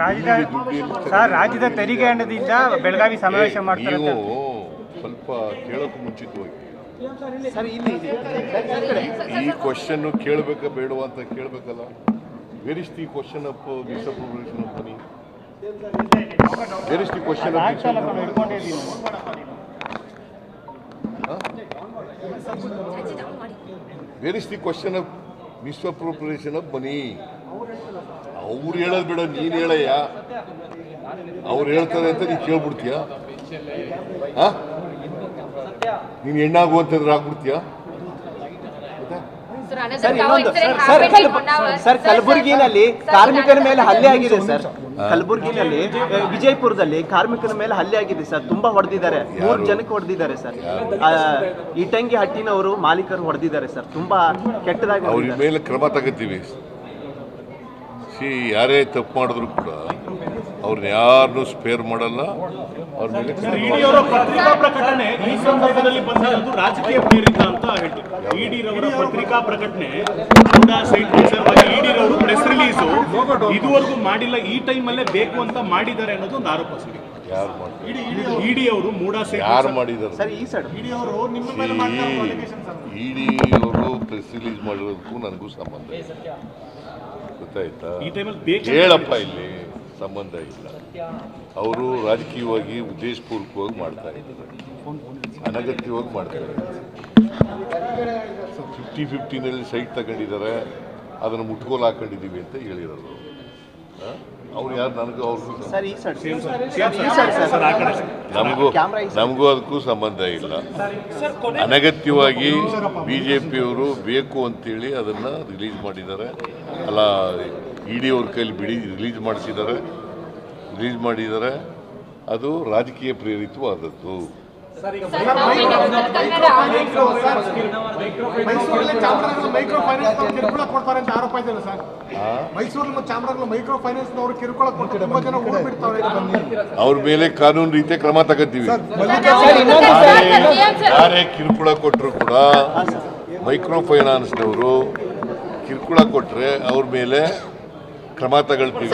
ರಾಜ್ಯದ ಸರ್ ರಾಜ್ಯದ ತೆರಿಗೆ ಹಣದಿಂದ ಬೆಳಗಾವಿ ಸಮಾವೇಶ ಮಾಡ್ತಾರೆ ನೀವು. ಸ್ವಲ್ಪ ಕೇಳೋಕೆ ಮುಂಚಿತವಾಗಿ ಸರ್ ಇಲ್ಲಿ ಈ ಕ್ವಶನ್ ಕೇಳಬೇಕಾ ಬೇಡ ಅಂತ ಕೇಳಬೇಕಲ್ಲ? Where is the question of misappropriation of money where is the question where is the question of misappropriation of money ಅವ್ರು ಹೇಳೋದು ಬೇಡ, ನೀನು ಹೇಳಯ್ಯ. ಅವ್ರು ಹೇಳ್ತಾರೆ ಅಂತ ನೀನು ಕೇಳ್ಬಿಡ್ತೀಯ? ನೀನು ಹೆಣ್ಣಾಗುವಂತಂದ್ರೆ ಆಗ್ಬಿಡ್ತೀಯ ಸರ್ ಇನ್ನೊಂದು ಸರ್ ಕಲಬ- ಸರ್ ಕಲಬುರಗಿನಲ್ಲಿ ಕಾರ್ಮಿಕರ ಮೇಲೆ ಹಲ್ಲೆ ಆಗಿದೆ ಸರ್. ಕಲಬುರಗಿನಲ್ಲಿ ವಿಜಯಪುರದಲ್ಲಿ ಕಾರ್ಮಿಕರ ಮೇಲೆ ಹಲ್ಲೆ ಆಗಿದೆ ಸರ್. ತುಂಬಾ ಹೊಡೆದಿದ್ದಾರೆ. ಮೂರು ಜನಕ್ಕೆ ಹೊಡೆದಿದ್ದಾರೆ ಸರ್. ಇಟಂಗಿ ಹಟ್ಟಿನವರು ಮಾಲೀಕರು ಹೊಡೆದಿದ್ದಾರೆ ಸರ್. ತುಂಬಾ ಕೆಟ್ಟದಾಗಿ ಅವ್ರ ಮೇಲೆ ಕ್ರಮ ತಗೋತೀವಿ. ಸಿ ಯಾರೇ ತಪ್ಪು ಮಾಡಿದ್ರು ಕೂಡ ಅವ್ರನ್ನ ಯಾರನ್ನೂ ಸ್ಪೇರ್ ಮಾಡಲ್ಲ. ಅವ್ರ ಮೇಲೆ ಪತ್ರಿಕಾ ಪ್ರಕಟಣೆ ಈ ಸಂದರ್ಭದಲ್ಲಿ ಬಂದಿರೋದು ರಾಜಕೀಯ ಪ್ರೇರಿತ ಅಂತ ಹೇಳ್ತೀವಿ. ಇಡಿರವರ ಪತ್ರಿಕಾ ಪ್ರಕಟಣೆ ಕೂಡ ಸೈಟ್ ವಿಚಾರವಾಗಿ ಇಡಿರವರು ಪ್ರೆಸ್ ರಿಲೀಸು ಇದುವರೆಗೂ ಮಾಡಿಲ್ಲ ಈ ಟೈಮಲ್ಲೇ ಬೇಕು ಅಂತ ಮಾಡಿದ್ದಾರೆ ಅನ್ನೋದು ಒಂದು ಆರೋಪ ಸರ್. ಯಾರು ಇಡಿ ಅವರು ಮೂಡಾ ಯಾರು ಮಾಡಿದ್ದಾರೆ? ಸರ್ ಈ ಸೈಡ್ ಇಡೀ ಅವರು ಪ್ರೆಸ್ ರಿಲೀಸ್ ಮಾಡಿರೋದಕ್ಕೂ ನನಗೂ ಸಂಬಂಧ ಇಲ್ಲ. ಗೊತ್ತಾಯ್ತಾ? ಈ ಟೈಮಲ್ಲಿ ಬೇಕು ಹೇಳಪ್ಪ ಇಲ್ಲಿ. ಸಂಬಂಧ ಇಲ್ಲ. ಅವರು ರಾಜಕೀಯವಾಗಿ ಉದ್ದೇಶಪೂರ್ವಕವಾಗಿ ಮಾಡ್ತಾ ಇದ್ದಾರೆ. ಅನಗತ್ಯವಾಗಿ ಮಾಡ್ತಾರೆ ಫಿಫ್ಟಿ ಫಿಫ್ಟಿನಲ್ಲಿ ಸೈಟ್ ತಗೊಂಡಿದ್ದಾರೆ. ಅದನ್ನು ಮುಟ್ಕೋಲು ಹಾಕೊಂಡಿದ್ದೀವಿ ಅಂತ ಹೇಳಿರೋದು ಅವ್ರು ಯಾರು? ನನಗೂ ಅವ್ರಿಗೂ ಸರ್ ಈ ಸೈಡ್ ಸರ್ ಈ ಸೈಡ್ ಸರ್ ನಮಗೂ ನಮಗೂ ಅದಕ್ಕೂ ಸಂಬಂಧ ಇಲ್ಲ. ಅನಗತ್ಯವಾಗಿ ಬಿ ಜೆ ಪಿಯವರು ಬೇಕು ಅಂತೇಳಿ ಅದನ್ನು ರಿಲೀಸ್ ಮಾಡಿದ್ದಾರೆ. ಅಲ್ಲ ಇ ಡಿ ಅವ್ರ ಕೈಲಿ ಬಿಡಿ ರಿಲೀಸ್ ಮಾಡಿಸಿದ್ದಾರೆ. ರಿಲೀಸ್ ಮಾಡಿದ್ದಾರೆ. ಅದು ರಾಜಕೀಯ ಪ್ರೇರಿತವಾದದ್ದು. ಮೈಕ್ರೋ ಫೈನಾನ್ಸ್ ಅವರು ಕಿರುಕುಳ ಕೊಡ್ತಾರೆ ಅಂತ ಆರೋಪ ಇದೆ ಸರ್? ಮೈಸೂರಲ್ಲಿ ಚಾಮರಾಜ ಮೈಕ್ರೋ ಫೈನಾನ್ಸ್ ನವರು ಕಿರುಕುಳ ಕೊಟ್ಟು ತುಂಬಾ ಜನ ಓಡ್ಬಿಡ್ತಾರೆ ಅವ್ರ ಮೇಲೆ ಕಾನೂನು ರೀತಿಯ ಕ್ರಮ ತಗೋತೀವಿ. ಯಾರೇ ಕಿರುಕುಳ ಕೊಟ್ಟರು ಕೂಡ ಮೈಕ್ರೋ ಫೈನಾನ್ಸ್ನವರು ಕಿರುಕುಳ ಕೊಟ್ಟರೆ ಅವ್ರ ಮೇಲೆ ಕ್ರಮ ತಗೊಳ್ತೀವಿ.